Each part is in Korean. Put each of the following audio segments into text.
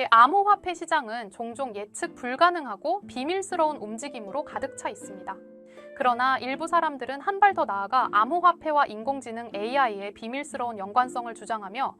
예, 암호화폐 시장은 종종 예측 불가능하고 비밀스러운 움직임으로 가득 차 있습니다. 그러나 일부 사람들은 한 발 더 나아가 암호화폐와 인공지능 AI의 비밀스러운 연관성을 주장하며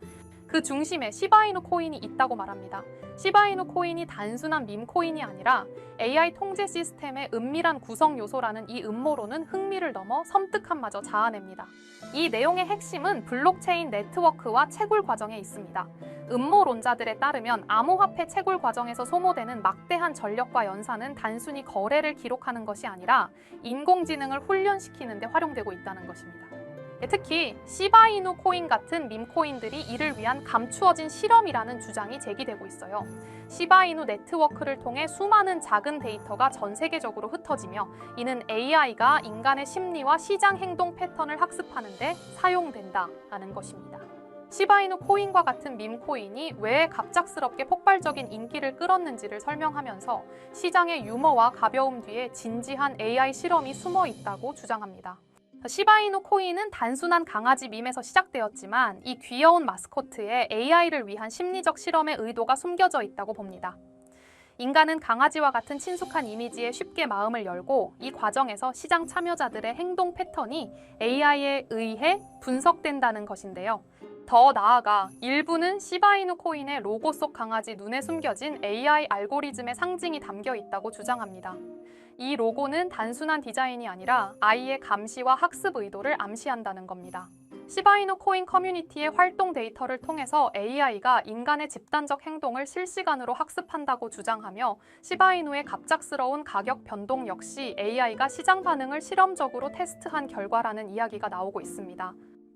그 중심에 시바이누 코인이 있다고 말합니다. 시바이누 코인이 단순한 밈 코인이 아니라 AI 통제 시스템의 은밀한 구성 요소라는 이 음모론은 흥미를 넘어 섬뜩함마저 자아냅니다. 이 내용의 핵심은 블록체인 네트워크와 채굴 과정에 있습니다. 음모론자들에 따르면 암호화폐 채굴 과정에서 소모되는 막대한 전력과 연산은 단순히 거래를 기록하는 것이 아니라 인공지능을 훈련시키는 데 활용되고 있다는 것입니다. 예, 특히 시바이누 코인 같은 밈코인들이 이를 위한 감추어진 실험이라는 주장이 제기되고 있어요. 시바이누 네트워크를 통해 수많은 작은 데이터가 전 세계적으로 흩어지며 이는 AI가 인간의 심리와 시장 행동 패턴을 학습하는데 사용된다라는 것입니다. 시바이누 코인과 같은 밈코인이 왜 갑작스럽게 폭발적인 인기를 끌었는지를 설명하면서 시장의 유머와 가벼움 뒤에 진지한 AI 실험이 숨어 있다고 주장합니다. 시바이누 코인은 단순한 강아지 밈에서 시작되었지만 이 귀여운 마스코트에 AI를 위한 심리적 실험의 의도가 숨겨져 있다고 봅니다. 인간은 강아지와 같은 친숙한 이미지에 쉽게 마음을 열고 이 과정에서 시장 참여자들의 행동 패턴이 AI에 의해 분석된다는 것인데요. 더 나아가 일부는 시바이누 코인의 로고 속 강아지 눈에 숨겨진 AI 알고리즘의 상징이 담겨 있다고 주장합니다. 이 로고는 단순한 디자인이 아니라 아이의 감시와 학습 의도를 암시한다는 겁니다. 시바이누 코인 커뮤니티의 활동 데이터를 통해서 AI가 인간의 집단적 행동을 실시간으로 학습한다고 주장하며 시바이누의 갑작스러운 가격 변동 역시 AI가 시장 반응을 실험적으로 테스트한 결과라는 이야기가 나오고 있습니다.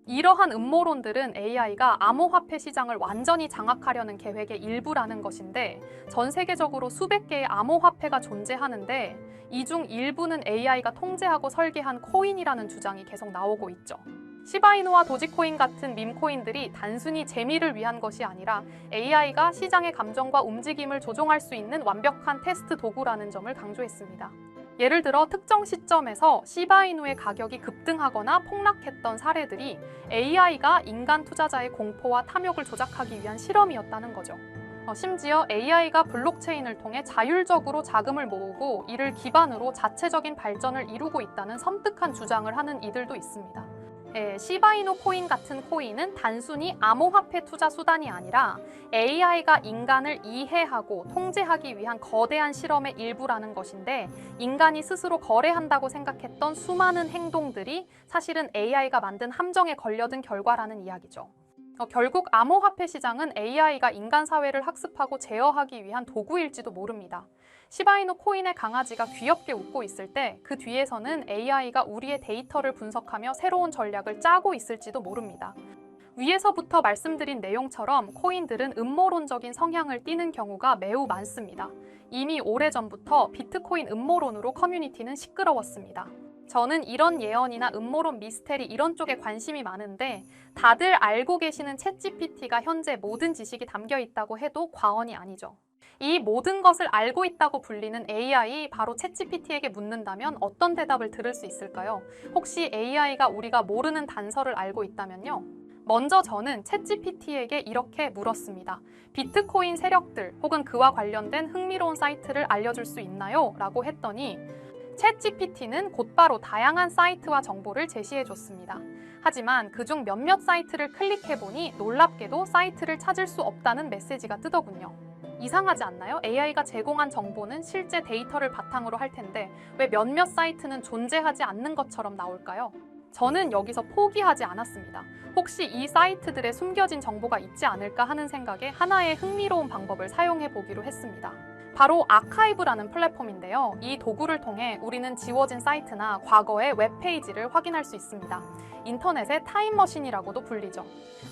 이러한 음모론들은 AI가 암호화폐 시장을 완전히 장악하려는 계획의 일부라는 것인데 전 세계적으로 수백 개의 암호화폐가 존재하는데 이 중 일부는 AI가 통제하고 설계한 코인이라는 주장이 계속 나오고 있죠. 시바이누와 도지코인 같은 밈코인들이 단순히 재미를 위한 것이 아니라 AI가 시장의 감정과 움직임을 조종할 수 있는 완벽한 테스트 도구라는 점을 강조했습니다. 예를 들어 특정 시점에서 시바이누의 가격이 급등하거나 폭락했던 사례들이 AI가 인간 투자자의 공포와 탐욕을 조작하기 위한 실험이었다는 거죠. 어, 심지어 AI가 블록체인을 통해 자율적으로 자금을 모으고 이를 기반으로 자체적인 발전을 이루고 있다는 섬뜩한 주장을 하는 이들도 있습니다. 예, 시바이누 코인 같은 코인은 단순히 암호화폐 투자 수단이 아니라 AI가 인간을 이해하고 통제하기 위한 거대한 실험의 일부라는 것인데 인간이 스스로 거래한다고 생각했던 수많은 행동들이 사실은 AI가 만든 함정에 걸려든 결과라는 이야기죠. 어, 결국 암호화폐 시장은 AI가 인간 사회를 학습하고 제어하기 위한 도구일지도 모릅니다. 시바이누 코인의 강아지가 귀엽게 웃고 있을 때 그 뒤에서는 AI가 우리의 데이터를 분석하며 새로운 전략을 짜고 있을지도 모릅니다. 위에서부터 말씀드린 내용처럼 코인들은 음모론적인 성향을 띠는 경우가 매우 많습니다. 이미 오래전부터 비트코인 음모론으로 커뮤니티는 시끄러웠습니다. 저는 이런 예언이나 음모론 미스테리 이런 쪽에 관심이 많은데 다들 알고 계시는 챗GPT가 현재 모든 지식이 담겨 있다고 해도 과언이 아니죠. 이 모든 것을 알고 있다고 불리는 AI 바로 챗GPT에게 묻는다면 어떤 대답을 들을 수 있을까요? 혹시 AI가 우리가 모르는 단서를 알고 있다면요? 먼저 저는 챗GPT에게 이렇게 물었습니다. 비트코인 세력들 혹은 그와 관련된 흥미로운 사이트를 알려줄 수 있나요? 라고 했더니 챗GPT는 곧바로 다양한 사이트와 정보를 제시해 줬습니다. 하지만 그중 몇몇 사이트를 클릭해보니 놀랍게도 사이트를 찾을 수 없다는 메시지가 뜨더군요. 이상하지 않나요? AI가 제공한 정보는 실제 데이터를 바탕으로 할 텐데 왜 몇몇 사이트는 존재하지 않는 것처럼 나올까요? 저는 여기서 포기하지 않았습니다. 혹시 이 사이트들에 숨겨진 정보가 있지 않을까 하는 생각에 하나의 흥미로운 방법을 사용해 보기로 했습니다. 바로 아카이브라는 플랫폼인데요. 이 도구를 통해 우리는 지워진 사이트나 과거의 웹페이지를 확인할 수 있습니다. 인터넷의 타임머신이라고도 불리죠.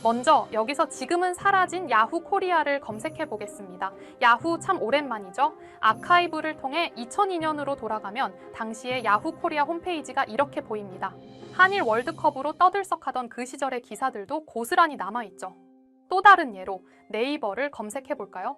먼저 여기서 지금은 사라진 야후 코리아를 검색해 보겠습니다. 야후 참 오랜만이죠. 아카이브를 통해 2002년으로 돌아가면 당시의 야후 코리아 홈페이지가 이렇게 보입니다. 한일 월드컵으로 떠들썩하던 그 시절의 기사들도 고스란히 남아있죠. 또 다른 예로 네이버를 검색해 볼까요?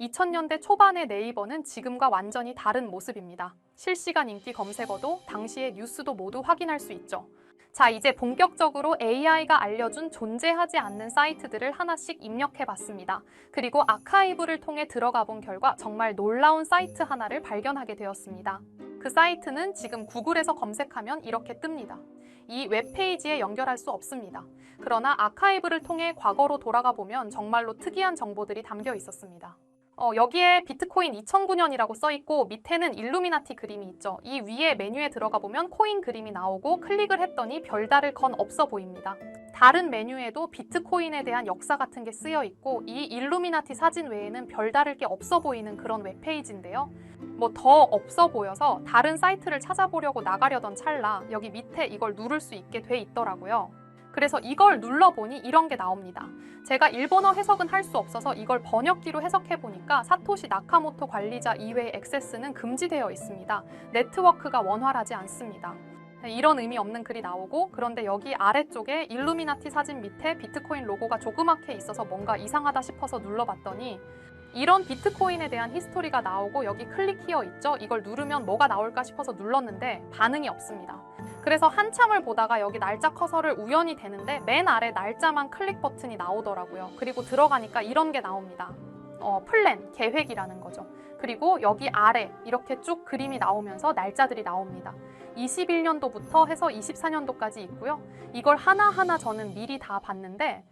2000년대 초반의 네이버는 지금과 완전히 다른 모습입니다. 실시간 인기 검색어도 당시의 뉴스도 모두 확인할 수 있죠. 자, 이제 본격적으로 AI가 알려준 존재하지 않는 사이트들을 하나씩 입력해 봤습니다. 그리고 아카이브를 통해 들어가 본 결과 정말 놀라운 사이트 하나를 발견하게 되었습니다. 그 사이트는 지금 구글에서 검색하면 이렇게 뜹니다. 이 웹페이지에 연결할 수 없습니다. 그러나 아카이브를 통해 과거로 돌아가 보면 정말로 특이한 정보들이 담겨 있었습니다. 어, 여기에 비트코인 2009년이라고 써 있고 밑에는 일루미나티 그림이 있죠. 이 위에 메뉴에 들어가 보면 코인 그림이 나오고 클릭을 했더니 별다를 건 없어 보입니다. 다른 메뉴에도 비트코인에 대한 역사 같은 게 쓰여 있고 이 일루미나티 사진 외에는 별다를 게 없어 보이는 그런 웹페이지인데요. 뭐 더 없어 보여서 다른 사이트를 찾아보려고 나가려던 찰나 여기 밑에 이걸 누를 수 있게 돼 있더라고요. 그래서 이걸 눌러보니 이런 게 나옵니다. 제가 일본어 해석은 할 수 없어서 이걸 번역기로 해석해 보니까 사토시 나카모토 관리자 이외의 액세스는 금지되어 있습니다. 네트워크가 원활하지 않습니다. 이런 의미 없는 글이 나오고 그런데 여기 아래쪽에 일루미나티 사진 밑에 비트코인 로고가 조그맣게 있어서 뭔가 이상하다 싶어서 눌러봤더니 이런 비트코인에 대한 히스토리가 나오고 여기 클릭 히어 있죠? 이걸 누르면 뭐가 나올까 싶어서 눌렀는데 반응이 없습니다. 그래서 한참을 보다가 여기 날짜 커서를 우연히 되는데 맨 아래 날짜만 클릭 버튼이 나오더라고요. 그리고 들어가니까 이런 게 나옵니다. 어, 플랜, 계획이라는 거죠. 그리고 여기 아래 이렇게 쭉 그림이 나오면서 날짜들이 나옵니다. 21년도부터 해서 24년도까지 있고요. 이걸 하나하나 저는 미리 다 봤는데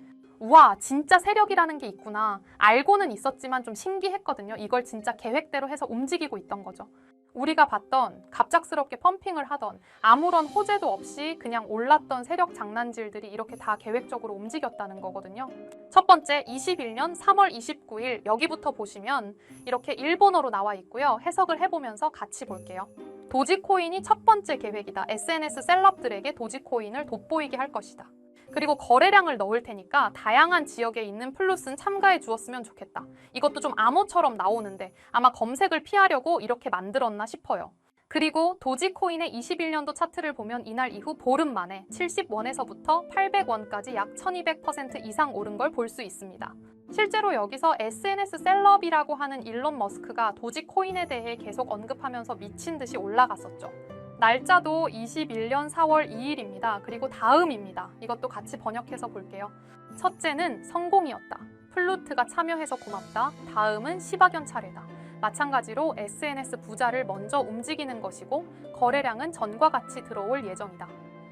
우와, 진짜 세력이라는 게 있구나. 알고는 있었지만 좀 신기했거든요. 이걸 진짜 계획대로 해서 움직이고 있던 거죠. 우리가 봤던 갑작스럽게 펌핑을 하던 아무런 호재도 없이 그냥 올랐던 세력 장난질들이 이렇게 다 계획적으로 움직였다는 거거든요. 첫 번째 21년 3월 29일 여기부터 보시면 이렇게 일본어로 나와 있고요. 해석을 해보면서 같이 볼게요. 도지코인이 첫 번째 계획이다. SNS 셀럽들에게 도지코인을 돋보이게 할 것이다. 그리고 거래량을 넣을 테니까 다양한 지역에 있는 플루스는 참가해 주었으면 좋겠다. 이것도 좀 암호처럼 나오는데 아마 검색을 피하려고 이렇게 만들었나 싶어요. 그리고 도지코인의 21년도 차트를 보면 이날 이후 보름 만에 70원에서부터 800원까지 약 1200% 이상 오른 걸 볼 수 있습니다. 실제로 여기서 SNS 셀럽이라고 하는 일론 머스크가 도지코인에 대해 계속 언급하면서 미친 듯이 올라갔었죠. 날짜도 21년 4월 2일입니다. 그리고 다음입니다. 이것도 같이 번역해서 볼게요. 첫째는 성공이었다. 플루트가 참여해서 고맙다. 다음은 시바견 차례다. 마찬가지로 SNS 부자를 먼저 움직이는 것이고 거래량은 전과 같이 들어올 예정이다.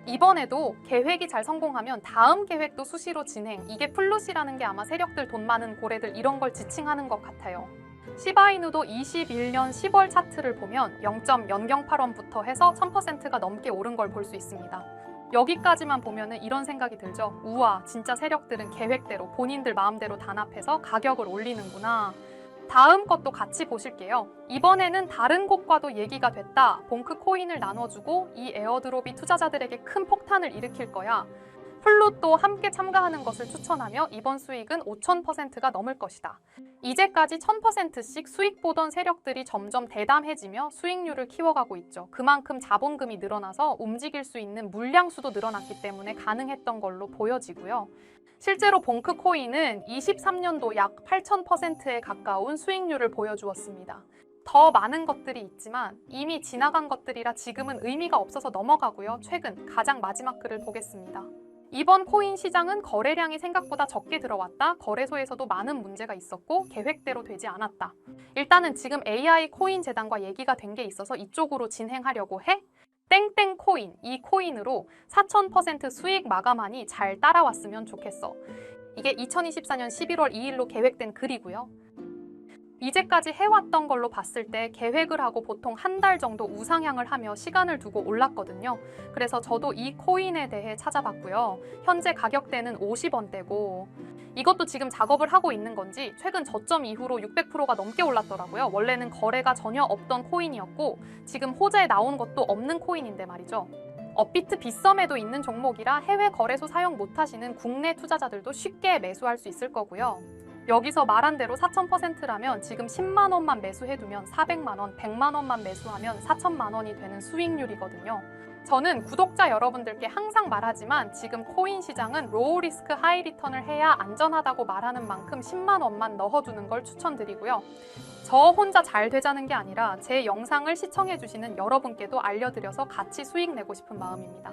이번에도 계획이 잘 성공하면 다음 계획도 수시로 진행. 이게 플룻이라는 게 아마 세력들 돈 많은 고래들 이런 걸 지칭하는 것 같아요. 시바이누도 21년 10월 차트를 보면 0.008원부터 해서 1000%가 넘게 오른 걸 볼 수 있습니다. 여기까지만 보면은 이런 생각이 들죠. 우와, 진짜 세력들은 계획대로 본인들 마음대로 단합해서 가격을 올리는구나. 다음 것도 같이 보실게요. 이번에는 다른 곳과도 얘기가 됐다. 봉크 코인을 나눠주고 이 에어드롭이 투자자들에게 큰 폭탄을 일으킬 거야. 플룻도 함께 참가하는 것을 추천하며 이번 수익은 5,000%가 넘을 것이다. 이제까지 1,000%씩 수익 보던 세력들이 점점 대담해지며 수익률을 키워가고 있죠. 그만큼 자본금이 늘어나서 움직일 수 있는 물량수도 늘어났기 때문에 가능했던 걸로 보여지고요. 실제로 봉크 코인은 23년도 약 8,000%에 가까운 수익률을 보여주었습니다. 더 많은 것들이 있지만 이미 지나간 것들이라 지금은 의미가 없어서 넘어가고요. 최근 가장 마지막 글을 보겠습니다. 이번 코인 시장은 거래량이 생각보다 적게 들어왔다. 거래소에서도 많은 문제가 있었고 계획대로 되지 않았다. 일단은 지금 AI 코인 재단과 얘기가 된 게 있어서 이쪽으로 진행하려고 해. 땡땡 코인, 이 코인으로 4,000% 수익 마감하니 잘 따라왔으면 좋겠어. 이게 2024년 11월 2일로 계획된 글이고요. 이제까지 해왔던 걸로 봤을 때 계획을 하고 보통 한 달 정도 우상향을 하며 시간을 두고 올랐거든요. 그래서 저도 이 코인에 대해 찾아봤고요. 현재 가격대는 50원대고 이것도 지금 작업을 하고 있는 건지 최근 저점 이후로 600%가 넘게 올랐더라고요. 원래는 거래가 전혀 없던 코인이었고 지금 호재에 나온 것도 없는 코인인데 말이죠. 업비트 빗썸에도 있는 종목이라 해외 거래소 사용 못하시는 국내 투자자들도 쉽게 매수할 수 있을 거고요. 여기서 말한 대로 4,000%라면 지금 10만 원만 매수해두면 400만 원, 100만 원만 매수하면 4천만 원이 되는 수익률이거든요. 저는 구독자 여러분들께 항상 말하지만 지금 코인 시장은 로우 리스크 하이 리턴을 해야 안전하다고 말하는 만큼 10만 원만 넣어두는 걸 추천드리고요. 저 혼자 잘 되자는 게 아니라 제 영상을 시청해주시는 여러분께도 알려드려서 같이 수익 내고 싶은 마음입니다.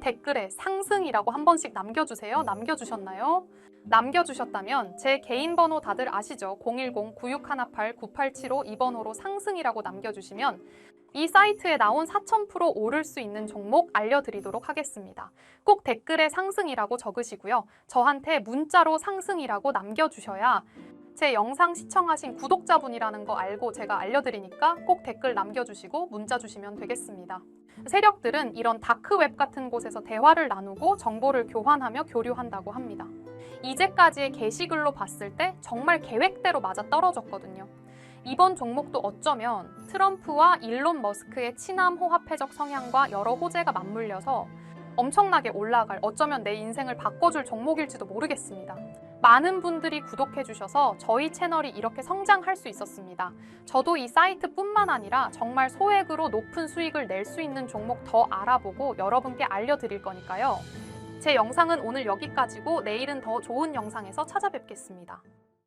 댓글에 상승이라고 한 번씩 남겨주세요. 남겨주셨나요? 남겨주셨다면 제 개인 번호 다들 아시죠? 010-9618-9875이 번호로 상승이라고 남겨주시면 이 사이트에 나온 4000% 오를 수 있는 종목 알려드리도록 하겠습니다. 꼭 댓글에 상승이라고 적으시고요. 저한테 문자로 상승이라고 남겨주셔야 제 영상 시청하신 구독자분이라는 거 알고 제가 알려드리니까 꼭 댓글 남겨주시고 문자 주시면 되겠습니다. 세력들은 이런 다크웹 같은 곳에서 대화를 나누고 정보를 교환하며 교류한다고 합니다. 이제까지의 게시글로 봤을 때 정말 계획대로 맞아 떨어졌거든요. 이번 종목도 어쩌면 트럼프와 일론 머스크의 친남 호화폐적 성향과 여러 호재가 맞물려서 엄청나게 올라갈 어쩌면 내 인생을 바꿔줄 종목일지도 모르겠습니다. 많은 분들이 구독해 주셔서 저희 채널이 이렇게 성장할 수 있었습니다. 저도 이 사이트뿐만 아니라 정말 소액으로 높은 수익을 낼 수 있는 종목 더 알아보고 여러분께 알려드릴 거니까요. 제 영상은 오늘 여기까지고 내일은 더 좋은 영상에서 찾아뵙겠습니다.